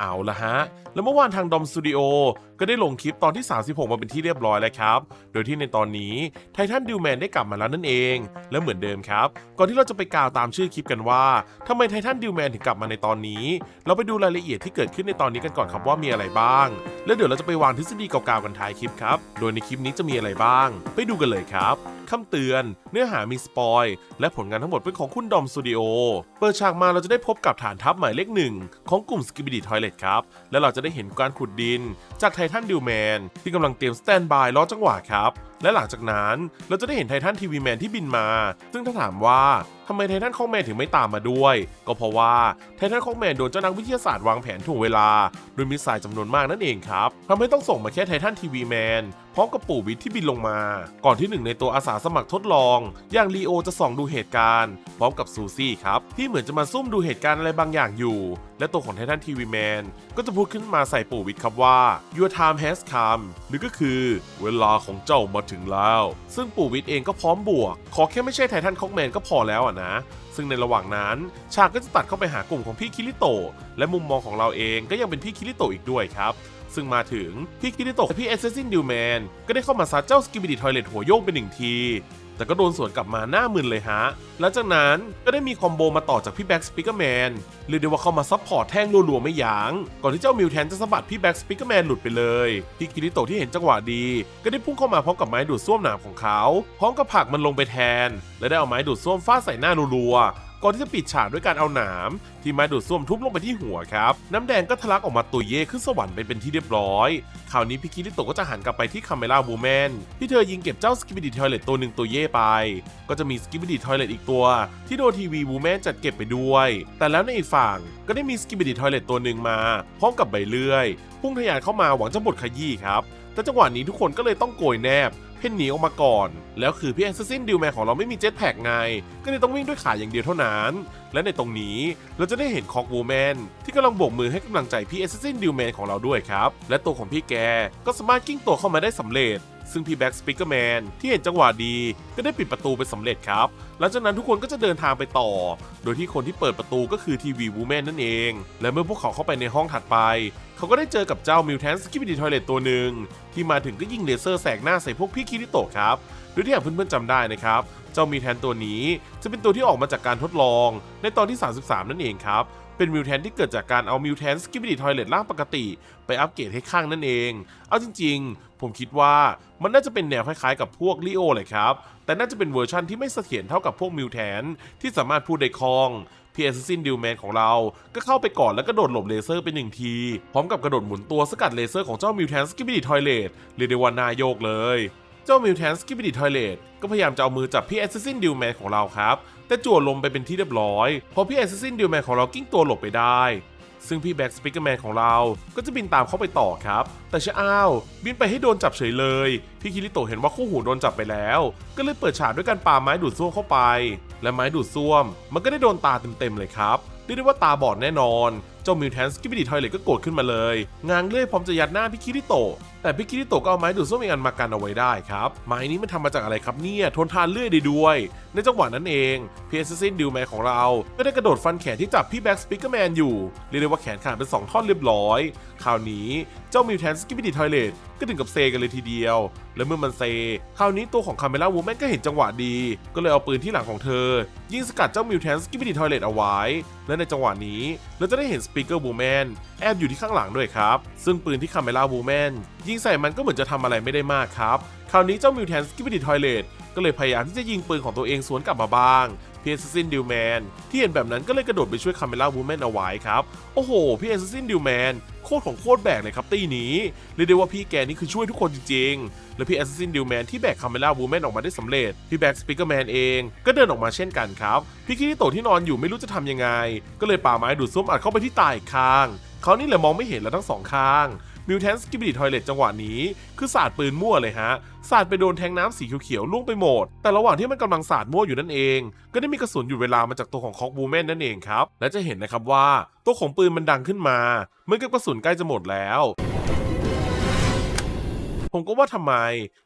เอาละฮะ แล้วเมื่อวานทางดอมสตูดิโอก็ได้ลงคลิปตอนที่ 36 มาเป็นที่เรียบร้อยแล้วครับ โดยที่ในตอนนี้ไททันดิวแมนได้กลับมาแล้วนั่นเอง และเหมือนเดิมครับ ก่อนที่เราจะไปกล่าวตามชื่อคลิปกันว่าทำไมไททันดิวแมนถึงกลับมาในตอนนี้ เราไปดูรายละเอียดที่เกิดขึ้นในตอนนี้กันก่อนครับว่ามีอะไรบ้าง แล้วเดี๋ยวเราจะไปวางทฤษฎีเก่าๆกันท้ายคลิปครับ โดยในคลิปนี้จะมีอะไรบ้าง ไปดูกันเลยครับ คำเตือน เนื้อหามีสปอย และผลงานทั้งหมดเป็นของคุณดอมสตูดิโอ เปิดฉากมาเราจะได้พบกับฐานทัพหมายเลขหนึ่งของกลุ่มสกิบิดีทอยเลตครับ และเราจะได้เห็นการขุดดิน จากไททันดิวแมนที่กำลังเตรียมสแตนบายรอจังหวะครับและหลังจากนั้นเราจะได้เห็นไททันทีวีแมนที่บินมา ซึ่งถ้าถามว่าทำไมไททันคองแมนถึงไม่ตามมาด้วย ก็เพราะว่าไททันคองแมนโดนเจ้านักวิทยาศาสตร์วางแผนถ่วงเวลา โดยมีสายจำนวนมากนั่นเองครับทำให้ต้องส่งมาแค่ไททันทีวีแมนพร้อมกับปู่วิทย์ที่บินลงมา ก่อนที่หนึ่งในตัวอาสาสมัครทดลอง อย่างลีโอจะส่องดูเหตุการณ์ พร้อมกับซูซี่ครับ ที่เหมือนจะมาซุ่มดูเหตุการณ์อะไรบางอย่างอยู่และตัวของไททันทีวีแมนก็จะพูดขึ้นมาใส่ปู่วิทย์ครับว่า your time has come หรือก็คือเวลาของเจ้ามาถึงแล้ว ซึ่งปู่วิทย์เองก็พร้อมบวก ขอแค่ไม่ใช่ไททันคอกแมนก็พอแล้วอะนะ ซึ่งในระหว่างนั้นฉากก็จะตัดเข้าไปหากลุ่มของพี่คิริโต และมุมมองของเราเองก็ยังเป็นพี่คิริโตอีกด้วยครับ ซึ่งมาถึงพี่คิริโตะพี่เอเซซินดิวแมนก็ได้เข้ามาซัดเจ้าสกิบิดิทอยเลตหัวโยกเป็นหนึ่งที แต่ก็โดนสวนกลับมาหน้ามึนเลยฮะ หลังจากนั้นก็ได้มีคอมโบมาต่อจากพี่แบ็กสปิเกอร์แมนเรียกได้ว่าเข้ามาซับพอร์ตแท่งรัวๆไม่ยัง้งก่อนที่เจ้ามิวแทนจะสะบัดพี่แบ็กสปิเกอร์แมนหลุดไปเลยพี่คิริโตะที่เห็นจังหวะดี ก็ได้พุ่งเข้ามาพร้อมกับไม้ดูดซ่วมหนามของเขาพร้อมกับผักมันลงไปแทน และได้เอาไม้ดูดซ่วมฟาดใส่หน้ารัวๆ ก่อนที่จะปิดฉากด้วยการเอาหนามที่ม้ดูดซ่วมทุบลงไปที่หัวครับ น้ำแดงก็ทะลักออกมาตุยเย่ขึ้นสวรรค์ไปเป็นที่เรียบร้อย คราวนี้พี่คิริโตก็จะหันกลับไปที่คาเมล่าบูแมนที่เธอยิงเก็บเจ้าสกิบิดิทอยเลตตัวหนึ่งตัวเย่ไป ก็จะมีสกิบิดิทอยเลตอีกตัว ที่โดทีวีบูแมนจัดเก็บไปด้วย แต่แล้วในอีกฝั่งก็ได้มีสกิบิดิทอยเลตตัวหนึ่งมาพร้อมกับใบเลื่อย พุ่งทะยานเข้ามาหวังจะบดขยี้ครับแต่จังหวะนี้ทุกคนก็เลยต้องโกยแนบ เพ่นหนีออกมาก่อน แล้วคือพี่แอสซินดิวแมนของเราไม่มีเจ็ตแพกไง ก็เลยต้องวิ่งด้วยขาอย่างเดียวเท่านั้น และในตรงนี้เราจะได้เห็นคอกวูแมนที่กำลังโบกมือให้กำลังใจพี่แอสซินดิวแมนของเราด้วยครับ และตัวของพี่แกก็สามารถกิ้งตัวเข้ามาได้สำเร็จ ซึ่งพี่แบ็กสปิเกอร์แมนที่เห็นจังหวะดีก็ได้ปิดประตูไปสำเร็จครับ หลังจากนั้นทุกคนก็จะเดินทางไปต่อ โดยที่คนที่เปิดประตูก็คือทีวีวูแมนนั่นเอง และเมื่อพวกเขาเข้าไปในห้องถัดไป เขาก็ได้เจอกับเจ้ามิวแทนสกิป i ดีทอยเลตตัวหนึ่งที่มาถึงก็ยิงเลเซอร์แสกหน้าใส่พวกพี่คิริโตะครับโดยที่อย่างเพื่อนๆจำได้นะครับเจ้ามิวแทนตัวนี้จะเป็นตัวที่ออกมาจากการทดลอง ในตอนที่ 33 นั่นเองครับเป็นมิวแทนที่เกิดจากการเอามิวแทนสกิป i ดีทอยเลตร่างปกติ ไปอัปเกรดให้ข้างนั่นเอง เอาจริง ๆ ผมคิดว่ามันน่าจะเป็นแนวคล้ายๆกับพวกลีโอเลยครับ แต่น่าจะเป็นเวอร์ชั่นที่ไม่เสถียรเท่ากับพวกมิวแทนที่สามารถพูดได้คล่องพี่แอสซินดิวแมนของเรา ก็เข้าไปก่อนแล้วก็โดดหลบเลเซอร์ไปหนึ่งที พร้อมกับกระโดดหมุนตัวสกัดเลเซอร์ของเจ้ามิวแทนสกิป i ดีทอยเลตเรียกได้ว่านาโยกเลย เจ้ามิวแทนสกิป i ดีทอยเลตก็พยายามจะเอามือจับพี่แอสซินดิวแมนของเราครับ แต่จั่วลมไปเป็นที่เรียบร้อย พอพี่แอสซินดิวแมนของเรากิ้งตัวหลบไปได้ ซึ่งพี่แบ็กสปิเกอร์แมนของเราก็จะบินตามเข้าไปต่อครับ แต่เชะอ้าวบินไปให้โดนจับเฉยเลย พี่คิริโตเห็นว่าคู่หูโดนจับไปแล้ว ก็เลยเปิดฉากด้วยการปาไม้ดูดซ่วมเข้าไป และไม้ดูดซ่วม มันก็ได้โดนตาเต็มๆเลยครับเรียกได้ว่าตาบอดแน่นอน เจ้ามิวแทนสกิป i ดีทอยเลตก็โกรธขึ้นมาเลย งางเลื่อยพร้อมจะยัดหน้าพี่คิริโตะแต่พี่คิริโตะก็เอาไม้ดูดซ่วมอีกอันมากันเอาไว้ได้ครับไม้นี้มันทำมาจากอะไรครับเนี่ยทนทานเลื่อยได้ด้วย ในจังหวะนั้นเองพีเอสซินดิวแมนของเรา ก็ได้กระโดดฟันแขนที่จับพี่แบ็กสปิเกอร์แมนอยู่เรียกได้ว่าแขนขาดเป็น 2 ท่อนเรียบร้อย คราวนี้เจ้ามิวแทนสกิป i ดีทอยเลตก็ถึงกับเซกันเลยทีเดียว และเมื่อมันเซ คราวนี้ตัวของคาเมล่าวูแมนก็เห็นจังหวะดี ก็เลยเอาปืนที่หลังของเธอ ยิงสกัดเจ้ามิวแทนสกิป i ดีทอยเลตเอาไว้ และในจังหวะนี้เราจะได้เห็นสปีกเกอร์บูแมนแอบอยู่ที่ข้างหลังด้วยครับ ซึ่งปืนที่คาเมล่าบูแมนยิงใส่มันก็เหมือนจะทำอะไรไม่ได้มากครับ คราวนี้เจ้ามิวแทนสกิป i ดีทอยเลตก็เลยพยายามที่จะยิงปืนของตัวเองสวนกลับมาบ้าง พี่เอสซินดิวแมนที่เห็นแบบนั้นก็เลยกระโดดไปช่วยคาเมล่าวูแมนเอาไว้ครับ โอ้โห พี่เอสซินดิวแมนโคตรของโคตรแบกเลยครับตีนี้ เรียกได้ว่าพี่แกนี่คือช่วยทุกคนจริงๆ และพี่แอสซินดิวแมนที่แบกคาเมล่าวูแมนออกมาได้สำเร็จ พี่แบ็กสปิเกอร์แมนเองก็เดินออกมาเช่นกันครับ พี่คิริโตที่นอนอยู่ไม่รู้จะทำยังไง ก็เลยป่าไม้ดูดซ่วมอัดเข้าไปที่ตาอีกข้าง เขานี่แหละมองไม่เห็นแล้วทั้งสองข้าง มิวแทนสกิบิดทอยเลตจังหวะนี้ คือสาดปืนมั่วเลยฮะ สาดไปโดนแทงน้ำสีเขียวๆล่วงไปหมด แต่ระหว่างที่มันกำลังสาดมั่วอยู่นั่นเอง ก็ได้มีกระสุนอยู่เวลามาจากตัวของคอกบูแมนนั่นเองครับ และจะเห็นนะครับว่าตัวของปืนมันดังขึ้นมาเหมื่อนกับกระสุนใกล้จะหมดแล้ว ผมก็ว่าทำไม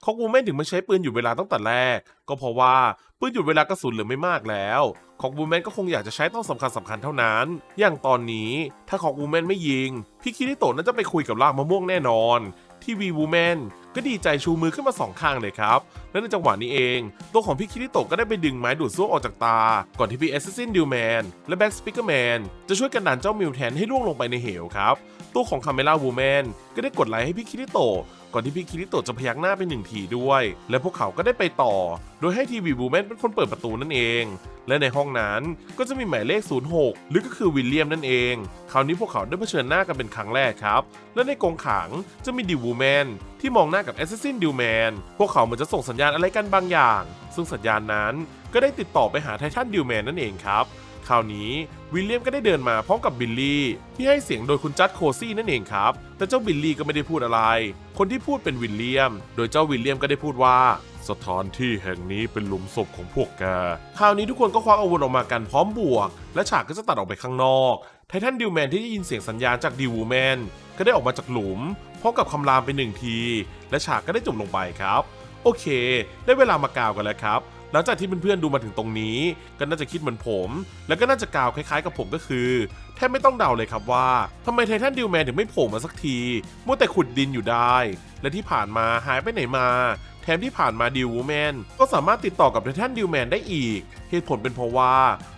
คอกวูแมนถึงไม่ใช้ปืนหยุดเวลาตั้งแต่แรก ก็เพราะว่าปืนหยุดเวลากระสุนเหลือไม่มากแล้วคอกวูแมนก็คงอยากจะใช้ต้องสำคัญสำคัญเท่านั้น อย่างตอนนี้ถ้าคอกวูแมนไม่ยิง พี่คิริโตะน่าจะไปคุยกับลากมะม่วงแน่นอน ที่วีวูแมน ก็ดีใจชูมือขึ้นมาสองข้างเลยครับ และในจังหวะนี้เอง ตัวของพี่คิริโตะก็ได้ไปดึงไม้ดูดซ่วมออกจากตา ก่อนที่พี่แอสซิสซินดิวแมนและแบ็กสปิเกอร์แมนจะช่วยกันดันเจ้ามิวแทนให้ล่วงลงไปในเหวครับ ตัวของคาเมล่าวูแมนก็ได้กดไลค์ให้พี่คิริโตะก่อนที่พี่คิริโตะจะพยักหน้าไปหนึ่งทีด้วย และพวกเขาก็ได้ไปต่อ โดยให้ทีวีวูแมนเป็นคนเปิดประตูนั่นเอง และในห้องนั้นก็จะมีหมายเลข 06 หรือก็คือวิลเลียมนั่นเอง คราวนี้พวกเขาได้เผชิญหน้ากันเป็นครั้งแรกครับ และในกรงขังจะมีดิวูแมน ที่มองหน้ากับแอสซิสซินดิวแมนพวกเขาเหมือนจะส่งสัญญาณอะไรกันบางอย่าง ซึ่งสัญญาณนั้นก็ได้ติดต่อไปหาไททันดิวแมนนั่นเองครับ คราวนี้ วิลเลียมก็ได้เดินมาพร้อมกับบิลลี่ ที่ให้เสียงโดยคุณจัดโคซี่นั่นเองครับ แต่เจ้าบิลลี่ก็ไม่ได้พูดอะไร คนที่พูดเป็นวิลเลียม โดยเจ้าวิลเลียมก็ได้พูดว่า สถานที่แห่งนี้เป็นหลุมศพของพวกแก คราวนี้ทุกคนก็ควักอาวุธออกมากันพร้อมบวก และฉากก็จะตัดออกไปข้างนอกไททันดิวแมนที่ได้ยินเสียงสัญญาณจากดิวแมนก็ได้ออกมาจากหลุมพร้อมกับคำรามไปหนึ่งที และฉากก็ได้จบลงไปครับ โอเค ได้เวลามากาวกันแล้วครับ หลังจากที่เพื่อนๆดูมาถึงตรงนี้ ก็น่าจะคิดเหมือนผม แล้วก็น่าจะกล่าวคล้ายๆกับผมก็คือแทบไม่ต้องเดาเลยครับว่าทำไมไททันดิวแมนถึงไม่โผล่มาสักทีมัวแต่ขุดดินอยู่ได้ และที่ผ่านมาหายไปไหนมา แถมที่ผ่านมาดิววูแมนก็สามารถติดต่อกับไททันดิวแมนได้อีก เหตุผลเป็นเพราะว่า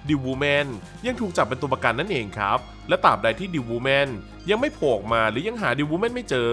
ดิววูแมนยังถูกจับเป็นตัวประกันนั่นเองครับ และตราบใดที่ดิววูแมนยังไม่โผล่ออกมาหรือยังหาดิววูแมนไม่เจอ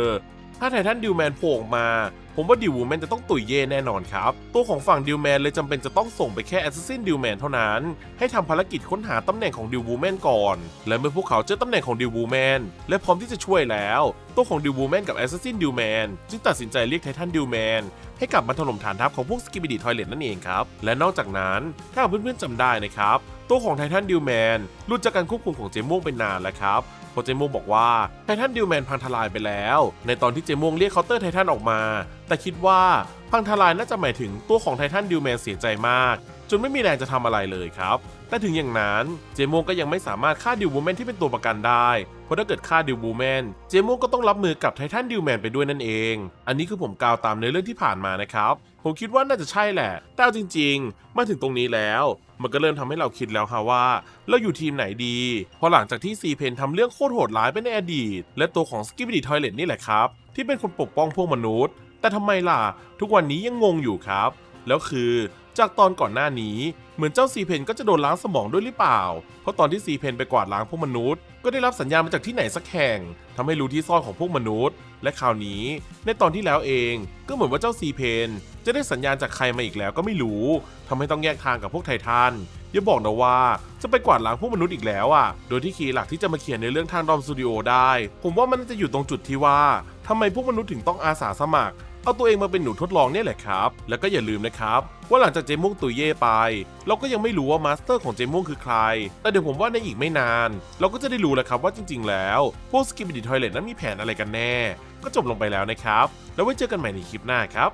ถ้าไททันดิวแมนโผล่มา ผมว่าดิวแมนจะต้องตุยเย่แน่นอนครับ ตัวของฝั่งดิวแมนเลยจำเป็นจะต้องส่งไปแค่แอสซิสซินดิวแมนเท่านั้น ให้ทำภารกิจค้นหาตำแหน่งของดิวูแมนก่อน และเมื่อพวกเขาเจอตำแหน่งของดิวูแมนและพร้อมที่จะช่วยแล้ว ตัวของดิวูแมนกับแอสซิสซินดิวแมนจึงตัดสินใจเรียกไททันดิวแมนให้กลับมาถล่มฐานทัพของพวกสกิบิดีทอยเลตนั่นเองครับ และนอกจากนั้นถ้าเพื่อนๆจำได้นะครับ ตัวของไททันดิวแมนหลุดจากการควบคุมของเจม่วงไปนานแล้วครับ ราะเจม่วงบอกว่าไททันดิวแมนพังทลายไปแล้ว ในตอนที่เจม่วงเรียกเคาน์เตอร์ไททันออกมา แต่คิดว่าพังทลายน่าจะหมายถึงตัวของไททันดิวแมนเสียใจมาก จนไม่มีแรงจะทำอะไรเลยครับ แต่ถึงอย่างนั้นเจม่วงก็ยังไม่สามารถฆ่าดิววูแมนที่เป็นตัวประกันได้ เพราะถ้าเกิดฆ่าดิววูแมน เจม่วงก็ต้องรับมือกับไททันดิวแมนไปด้วยนั่นเอง อันนี้คือผมกล่าวตามในอเรื่องที่ผ่านมานะครับ ผมคิดว่าน่าจะใช่แหละ แต่จริง ๆ มาถึงตรงนี้แล้ว มันก็เริ่มทำให้เราคิดแล้วค่ะว่า เราอยู่ทีมไหนดีพราะหลังจากที่ซีเพนทำเรื่องโคตรโหดร้ายไปในอดีต และตัวของสกิบดีทอยเลตนี่แหละครับ ที่เป็นคนปกป้องพวกมนุษย์ แต่ทำไมล่ะ ทุกวันนี้ยังงงอยู่ครับ แล้วคือจากตอนก่อนหน้านี้ เหมือนเจ้าซีเพนก็จะโดนล้างสมองด้วยหรือเปล่า เพราะตอนที่ซีเพนไปกวาดล้างพวกมนุษย์ ก็ได้รับสัญญาณมาจากที่ไหนสักแห่งทำให้รู้ที่ซ่อนของพวกมนุษย์ และคราวนี้ในตอนที่แล้วเองก็เหมือนว่าเจ้าซีเพนจะได้สัญญาณจากใครมาอีกแล้วก็ไม่รู้ทำให้ต้องแยกทางกับพวกไททันอย่าบอกนะว่าจะไปกวาดล้างพวกมนุษย์อีกแล้วอะ โดยที่คีย์หลักที่จะมาเขียนในเรื่องทางดอมสตูดิโอได้ ผมว่ามันน่าจะอยู่ตรงจุดที่ว่าทำไมพวกมนุษย์ถึงต้องอาสาสมัคร เอาตัวเองมาเป็นหนูทดลองเนี่ยแหละครับ แล้วก็อย่าลืมนะครับ ว่าหลังจากเจม่วงตุยเย่ไป เราก็ยังไม่รู้ว่ามาสเตอร์ของเจม่วงคือใคร แต่เดี๋ยวผมว่าในอีกไม่นาน เราก็จะได้รู้แล้วครับว่าจริง ๆ แล้วพวกสกิบิดิทอยเลตนั้นมีแผนอะไรกันแน่ ก็จบลงไปแล้วนะครับ แล้วไว้เจอกันใหม่ในคลิปหน้าครับ